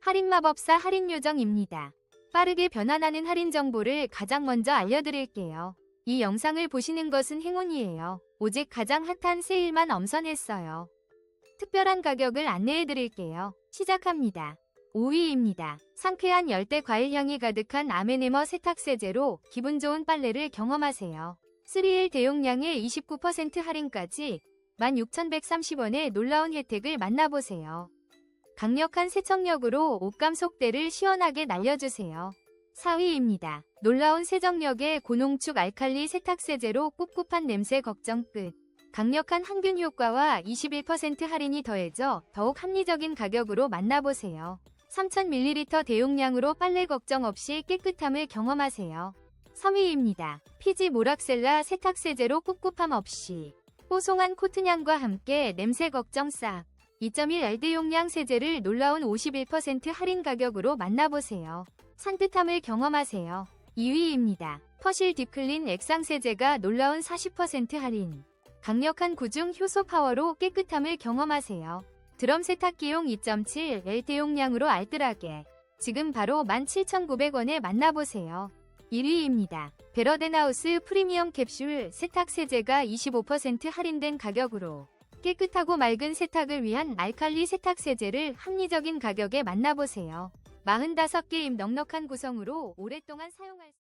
할인마법사 할인요정입니다. 빠르게 변환하는 할인 정보를 가장 먼저 알려드릴게요. 이 영상을 보시는 것은 행운이에요. 오직 가장 핫한 세일만 엄선했어요. 특별한 가격을 안내해드릴게요. 시작합니다. 5위입니다. 상쾌한 열대 과일 향이 가득한 아메네머 세탁세제로 기분 좋은 빨래를 경험하세요. 3일 대용량의 29% 할인까지 16,130원의 놀라운 혜택을 만나보세요. 강력한 세척력으로 옷감 속대를 시원하게 날려주세요. 4위입니다. 놀라운 세정력의 고농축 알칼리 세탁세제로 꿉꿉한 냄새 걱정 끝. 강력한 항균 효과와 21% 할인이 더해져 더욱 합리적인 가격으로 만나보세요. 3000ml 대용량으로 빨래 걱정 없이 깨끗함을 경험하세요. 3위입니다. 피지 모락셀라 세탁세제로 꿉꿉함 없이 뽀송한 코트향과 함께 냄새 걱정 싹. 2.1 알대용량 세제를 놀라운 51% 할인 가격으로 만나보세요. 산뜻함을 경험하세요. 2위입니다. 퍼실 딥클린 액상 세제가 놀라운 40% 할인. 강력한 구중 효소 파워로 깨끗함을 경험하세요. 드럼 세탁기용 2.7 L 대용량으로 알뜰하게 지금 바로 17,900원에 만나보세요. 1위입니다. 베러덴하우스 프리미엄 캡슐 세탁 세제가 25% 할인된 가격으로 깨끗하고 맑은 세탁을 위한 알칼리 세탁 세제를 합리적인 가격에 만나보세요. 45개임 넉넉한 구성으로 오랫동안 사용할 수